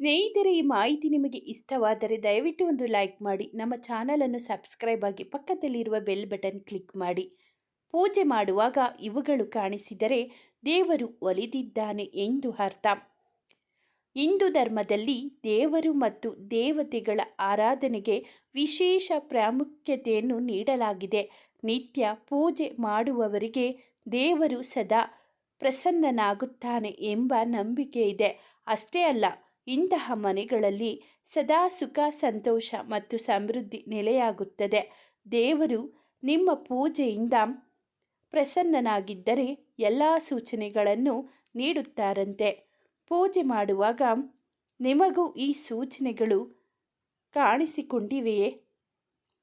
ಸ್ನೇಹಿತರೆ, ಈ ಮಾಹಿತಿ ನಿಮಗೆ ಇಷ್ಟವಾದರೆ ದಯವಿಟ್ಟು ಒಂದು ಲೈಕ್ ಮಾಡಿ, ನಮ್ಮ ಚಾನಲನ್ನು ಸಬ್ಸ್ಕ್ರೈಬ್ ಆಗಿ ಪಕ್ಕದಲ್ಲಿರುವ ಬೆಲ್ ಬಟನ್ ಕ್ಲಿಕ್ ಮಾಡಿ. ಪೂಜೆ ಮಾಡುವಾಗ ಇವುಗಳು ಕಾಣಿಸಿದರೆ ದೇವರು ಒಲಿದಿದ್ದಾನೆ ಎಂದು ಅರ್ಥ. ಹಿಂದೂ ಧರ್ಮದಲ್ಲಿ ದೇವರು ಮತ್ತು ದೇವತೆಗಳ ಆರಾಧನೆಗೆ ವಿಶೇಷ ಪ್ರಾಮುಖ್ಯತೆಯನ್ನು ನೀಡಲಾಗಿದೆ. ನಿತ್ಯ ಪೂಜೆ ಮಾಡುವವರಿಗೆ ದೇವರು ಸದಾ ಪ್ರಸನ್ನನಾಗುತ್ತಾನೆ ಎಂಬ ನಂಬಿಕೆ ಇದೆ. ಅಷ್ಟೇ ಅಲ್ಲ ಇಂತಹ ಮನೆಗಳಲ್ಲಿ ಸದಾ ಸುಖ, ಸಂತೋಷ ಮತ್ತು ಸಮೃದ್ಧಿ ನೆಲೆಯಾಗುತ್ತದೆ. ದೇವರು ನಿಮ್ಮ ಪೂಜೆಯಿಂದ ಪ್ರಸನ್ನನಾಗಿದ್ದರೆ ಎಲ್ಲ ಸೂಚನೆಗಳನ್ನು ನೀಡುತ್ತಾರಂತೆ. ಪೂಜೆ ಮಾಡುವಾಗ ನಿಮಗೂ ಈ ಸೂಚನೆಗಳು ಕಾಣಿಸಿಕೊಂಡಿವೆಯೇ?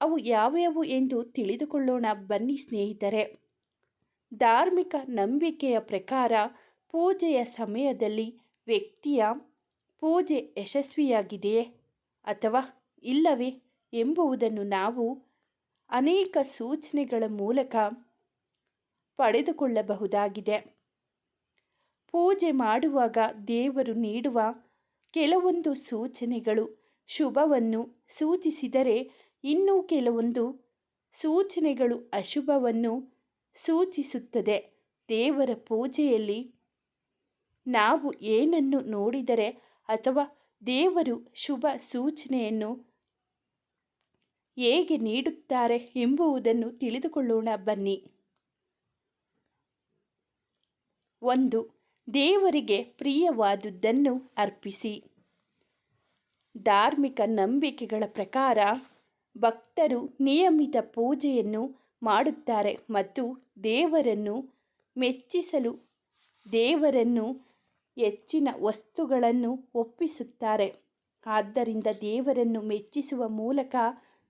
ಅವು ಯಾವ್ಯಾವು ಎಂದು ತಿಳಿದುಕೊಳ್ಳೋಣ ಬನ್ನಿ ಸ್ನೇಹಿತರೆ. ಧಾರ್ಮಿಕ ನಂಬಿಕೆಯ ಪ್ರಕಾರ ಪೂಜೆಯ ಸಮಯದಲ್ಲಿ ವ್ಯಕ್ತಿಯ ಪೂಜೆ ಯಶಸ್ವಿಯಾಗಿದೆಯೇ ಅಥವಾ ಇಲ್ಲವೇ ಎಂಬುವುದನ್ನು ನಾವು ಅನೇಕ ಸೂಚನೆಗಳ ಮೂಲಕ ಪಡೆದುಕೊಳ್ಳಬಹುದಾಗಿದೆ. ಪೂಜೆ ಮಾಡುವಾಗ ದೇವರು ನೀಡುವ ಕೆಲವೊಂದು ಸೂಚನೆಗಳು ಶುಭವನ್ನು ಸೂಚಿಸಿದರೆ ಇನ್ನೂ ಕೆಲವೊಂದು ಸೂಚನೆಗಳು ಅಶುಭವನ್ನು ಸೂಚಿಸುತ್ತದೆ. ದೇವರ ಪೂಜೆಯಲ್ಲಿ ನಾವು ಏನನ್ನು ನೋಡಿದರೆ ಅಥವಾ ದೇವರು ಶುಭ ಸೂಚನೆಯನ್ನು ಹೇಗೆ ನೀಡುತ್ತಾರೆ ಎಂಬುವುದನ್ನು ತಿಳಿದುಕೊಳ್ಳೋಣ, ಬನ್ನಿ. ಒಂದು, ದೇವರಿಗೆ ಪ್ರಿಯವಾದುದನ್ನು ಅರ್ಪಿಸಿ. ಧಾರ್ಮಿಕ ನಂಬಿಕೆಗಳ ಪ್ರಕಾರ, ಭಕ್ತರು ನಿಯಮಿತ ಪೂಜೆಯನ್ನು ಮಾಡುತ್ತಾರೆ ಮತ್ತು ದೇವರನ್ನು ಮೆಚ್ಚಿಸಲು, ದೇವರನ್ನು ಹೆಚ್ಚಿನ ವಸ್ತುಗಳನ್ನು ಒಪ್ಪಿಸುತ್ತಾರೆ. ಆದ್ದರಿಂದ ದೇವರನ್ನು ಮೆಚ್ಚಿಸುವ ಮೂಲಕ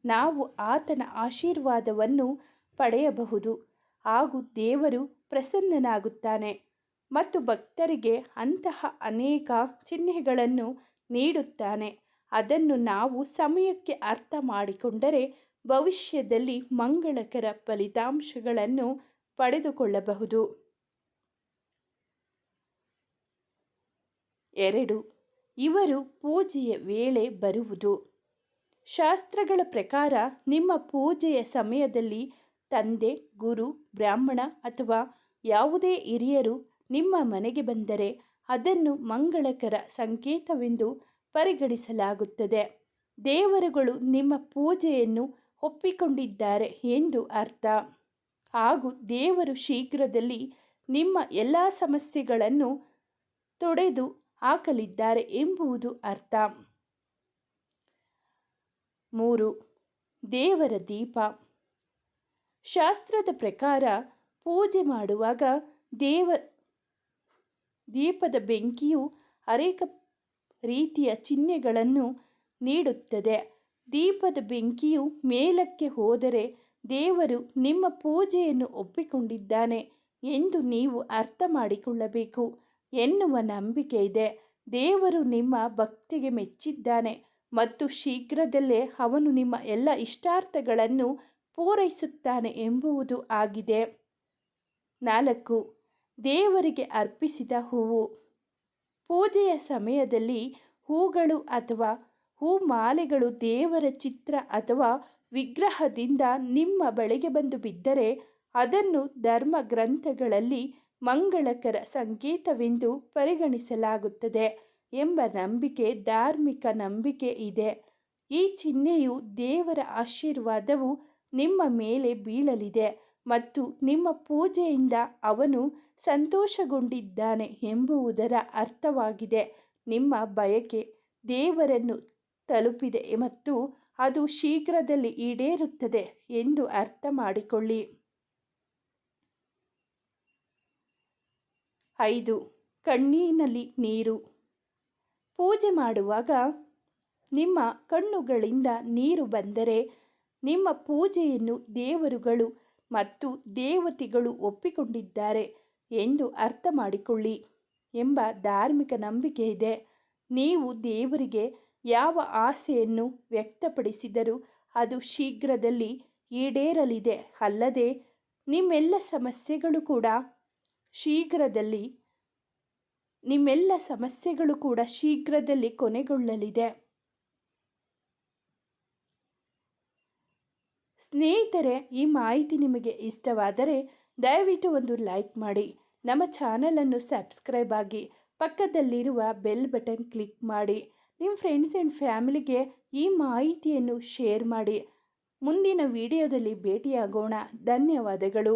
ನಾವು ಆತನ ಆಶೀರ್ವಾದವನ್ನು ಪಡೆಯಬಹುದು. ಹಾಗೂ ದೇವರು ಪ್ರಸನ್ನನಾಗುತ್ತಾನೆ ಮತ್ತು ಭಕ್ತರಿಗೆ ಅಂತಹ ಅನೇಕ ಚಿಹ್ನೆಗಳನ್ನು ನೀಡುತ್ತಾನೆ. ಅದನ್ನು ನಾವು ಸಮಯಕ್ಕೆ ಅರ್ಥ ಮಾಡಿಕೊಂಡರೆ ಭವಿಷ್ಯದಲ್ಲಿ ಮಂಗಳಕರ ಫಲಿತಾಂಶಗಳನ್ನು ಪಡೆದುಕೊಳ್ಳಬಹುದು. ಎರಡು. ಇವರು ಪೂಜೆಯ ವೇಳೆ ಬರುವುದು. ಶಾಸ್ತ್ರಗಳ ಪ್ರಕಾರ ನಿಮ್ಮ ಪೂಜೆಯ ಸಮಯದಲ್ಲಿ ತಂದೆ, ಗುರು, ಬ್ರಾಹ್ಮಣ ಅಥವಾ ಯಾವುದೇ ಹಿರಿಯರು ನಿಮ್ಮ ಮನೆಗೆ ಬಂದರೆ ಅದನ್ನು ಮಂಗಳಕರ ಸಂಕೇತವೆಂದು ಪರಿಗಣಿಸಲಾಗುತ್ತದೆ. ದೇವರುಗಳು ನಿಮ್ಮ ಪೂಜೆಯನ್ನು ಒಪ್ಪಿಕೊಂಡಿದ್ದಾರೆ ಎಂದು ಅರ್ಥ. ಹಾಗೂ ದೇವರು ಶೀಘ್ರದಲ್ಲಿ ನಿಮ್ಮ ಎಲ್ಲ ಸಮಸ್ಯೆಗಳನ್ನು ತೊಡೆದು ಹಾಕಲಿದ್ದಾರೆ ಎಂಬುದು ಅರ್ಥ. ಮೂರು, ದೇವರ ದೀಪ. ಶಾಸ್ತ್ರದ ಪ್ರಕಾರ ಪೂಜೆ ಮಾಡುವಾಗ ದೇವ, ದೀಪದ ಬೆಂಕಿಯು ಅನೇಕ ರೀತಿಯ ಚಿಹ್ನೆಗಳನ್ನು ನೀಡುತ್ತದೆ. ದೀಪದ ಬೆಂಕಿಯು ಮೇಲಕ್ಕೆ ಹೋದರೆ ದೇವರು ನಿಮ್ಮ ಪೂಜೆಯನ್ನು ಒಪ್ಪಿಕೊಂಡಿದ್ದಾನೆ ಎಂದು ನೀವು ಅರ್ಥ ಮಾಡಿಕೊಳ್ಳಬೇಕು. ಎನ್ನುವ ನಂಬಿಕೆ ಇದೆ. ದೇವರು ನಿಮ್ಮ ಭಕ್ತಿಗೆ ಮೆಚ್ಚಿದ್ದಾನೆ ಮತ್ತು ಶೀಘ್ರದಲ್ಲೇ ಅವನು ನಿಮ್ಮ ಎಲ್ಲ ಇಷ್ಟಾರ್ಥಗಳನ್ನು ಪೂರೈಸುತ್ತಾನೆ ಎಂಬುವುದು ಆಗಿದೆ. ನಾಲ್ಕು, ದೇವರಿಗೆ ಅರ್ಪಿಸಿದ ಹೂವು. ಪೂಜೆಯ ಸಮಯದಲ್ಲಿ ಹೂಗಳು ಅಥವಾ ಹೂ ಮಾಲೆಗಳು ದೇವರ ಚಿತ್ರ ಅಥವಾ ವಿಗ್ರಹದಿಂದ ನಿಮ್ಮ ಬಳಿಗೆ ಬಂದು ಬಿದ್ದರೆ ಅದನ್ನು ಧರ್ಮ ಗ್ರಂಥಗಳಲ್ಲಿ ಮಂಗಳಕರ ಸಂಗೀತವೆಂದು ಪರಿಗಣಿಸಲಾಗುತ್ತದೆ ಎಂಬ ನಂಬಿಕೆ ಧಾರ್ಮಿಕ ನಂಬಿಕೆ ಇದೆ. ಈ ಚಿಹ್ನೆಯು ದೇವರ ಆಶೀರ್ವಾದವು ನಿಮ್ಮ ಮೇಲೆ ಬೀಳಲಿದೆ ಮತ್ತು ನಿಮ್ಮ ಪೂಜೆಯಿಂದ ಅವನು ಸಂತೋಷಗೊಂಡಿದ್ದಾನೆ ಎಂಬುವುದರ ಅರ್ಥವಾಗಿದೆ. ನಿಮ್ಮ ಬಯಕೆ ದೇವರನ್ನು ತಲುಪಿದೆ ಮತ್ತು ಅದು ಶೀಘ್ರದಲ್ಲಿ ಈಡೇರುತ್ತದೆ ಎಂದು ಅರ್ಥ ಮಾಡಿಕೊಳ್ಳಿ ಐದು. ಕಣ್ಣಿನಲ್ಲಿ ನೀರು. ಪೂಜೆ ಮಾಡುವಾಗ ನಿಮ್ಮ ಕಣ್ಣುಗಳಿಂದ ನೀರು ಬಂದರೆ ನಿಮ್ಮ ಪೂಜೆಯನ್ನು ದೇವರುಗಳು ಮತ್ತು ದೇವತೆಗಳು ಒಪ್ಪಿಕೊಂಡಿದ್ದಾರೆ ಎಂದು ಅರ್ಥ ಮಾಡಿಕೊಳ್ಳಿ ಎಂಬ ಧಾರ್ಮಿಕ ನಂಬಿಕೆ ಇದೆ. ನೀವು ದೇವರಿಗೆ ಯಾವ ಆಸೆಯನ್ನು ವ್ಯಕ್ತಪಡಿಸಿದರೂ ಅದು ಶೀಘ್ರದಲ್ಲಿ ಈಡೇರಲಿದೆ. ಅಲ್ಲದೆ ನಿಮ್ಮೆಲ್ಲ ಸಮಸ್ಯೆಗಳು ಕೂಡ ಶೀಘ್ರದಲ್ಲಿ ನಿಮ್ಮೆಲ್ಲ ಸಮಸ್ಯೆಗಳು ಕೂಡ ಶೀಘ್ರದಲ್ಲಿ ಕೊನೆಗೊಳ್ಳಲಿದೆ. ಸ್ನೇಹಿತರೆ, ಈ ಮಾಹಿತಿ ನಿಮಗೆ ಇಷ್ಟವಾದರೆ ದಯವಿಟ್ಟು ಒಂದು ಲೈಕ್ ಮಾಡಿ. ನಮ್ಮ ಚಾನಲನ್ನು ಸಬ್ಸ್ಕ್ರೈಬ್ ಆಗಿ ಪಕ್ಕದಲ್ಲಿರುವ ಬೆಲ್ ಬಟನ್ ಕ್ಲಿಕ್ ಮಾಡಿ. ನಿಮ್ಮ ಫ್ರೆಂಡ್ಸ್ ಆ್ಯಂಡ್ ಫ್ಯಾಮಿಲಿಗೆ ಈ ಮಾಹಿತಿಯನ್ನು ಶೇರ್ ಮಾಡಿ. ಮುಂದಿನ ವಿಡಿಯೋದಲ್ಲಿ ಭೇಟಿಯಾಗೋಣ. ಧನ್ಯವಾದಗಳು.